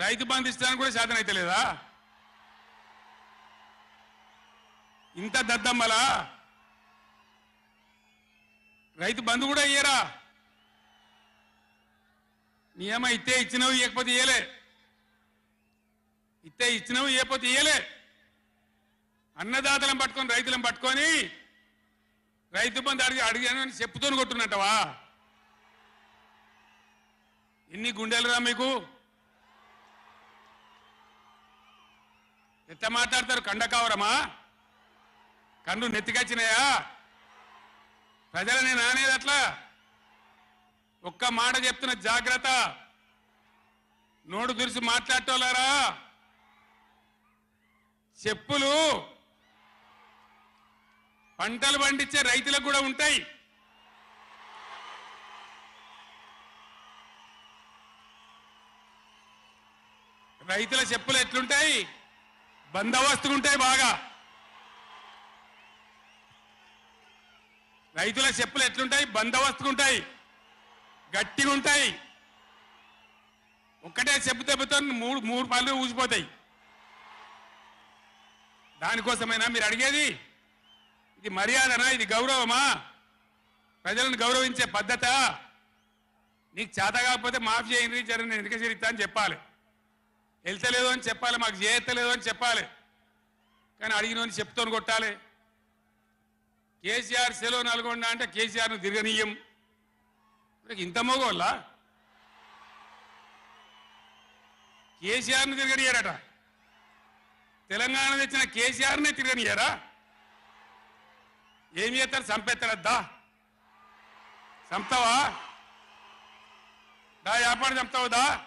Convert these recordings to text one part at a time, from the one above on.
రైతు బంధు ఇస్తానికి కూడా శాతం అయితే లేదా? ఇంత దద్దమ్మలా? రైతు బంధు కూడా ఇయ్యరా? నియమ ఇస్తే ఇచ్చినవి ఇవ్వకపోతే ఇయ్యలే. ఇస్తే ఇచ్చినవి ఇవ్వకపోతే ఇయ్యలే. అన్నదాతలను పట్టుకొని రైతులను పట్టుకొని రైతు బంధు అడిగి అడిగానని చెప్పుతోని కొట్టున్నట్టవా? ఎన్ని గుండెలురా మీకు? ఎట్ట మాట్లాడతారు? కండకావరమా కండు నెత్తికొచ్చినాయా? ప్రజలని నానేది అట్లా? ఒక్క మాట చెప్తున్న జాగ్రత్త. నోడు దురిసి మాట్లాడటోలారా చెప్పులు పంటలు పండించే రైతులకు కూడా ఉంటాయి. రైతుల చెప్పులు ఎట్లుంటాయి? బందోబస్తు ఉంటాయి బాగా. రైతుల చెప్పులు ఎట్లుంటాయి? బందోబస్తుగా ఉంటాయి గట్టిగా ఉంటాయి ఒక్కటే చెప్పు దెబ్బతో మూడు మూడు పళ్ళు ఊసిపోతాయి. దానికోసమైనా మీరు అడిగేది? ఇది మర్యాదనా? ఇది గౌరవమా? ప్రజలను గౌరవించే పద్ధత? నీకు చేత కాకపోతే మాఫ్ చేయండి జరగని ఎందుకు చేరిస్తా అని చెప్పాలి. వెళ్తలేదు అని చెప్పాలి మాకు చేయత్తలేదు అని చెప్పాలి. కానీ అడిగినోని చెప్తోని కొట్టాలి. కేసీఆర్ సెలవు నల్గొండ అంటే కేసీఆర్ను తిరగనీయం. ఇంత మోగోళ్ళ? కేసీఆర్ను తిరగనియరట. తెలంగాణ తెచ్చిన కేసీఆర్నే తిరగనియరా? ఏం చేస్తారు? చంపేస్తారద్దా చంపుతావా? దా వ్యాపారం చంపుతావుదా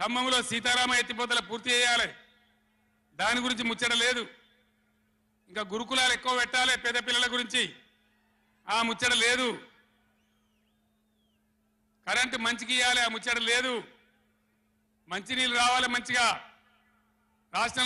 ఖమ్మంలో సీతారామ ఎత్తిపోతల పూర్తి చేయాలి. దాని గురించి ముచ్చట లేదు. ఇంకా గురుకులాలు ఎక్కువ పెట్టాలి పేద పిల్లల గురించి. ఆ ముచ్చట లేదు. కరెంటు మంచికి ఇవ్వాలి ఆ ముచ్చట లేదు. మంచినీళ్ళు రావాలి మంచిగా. రాష్ట్రం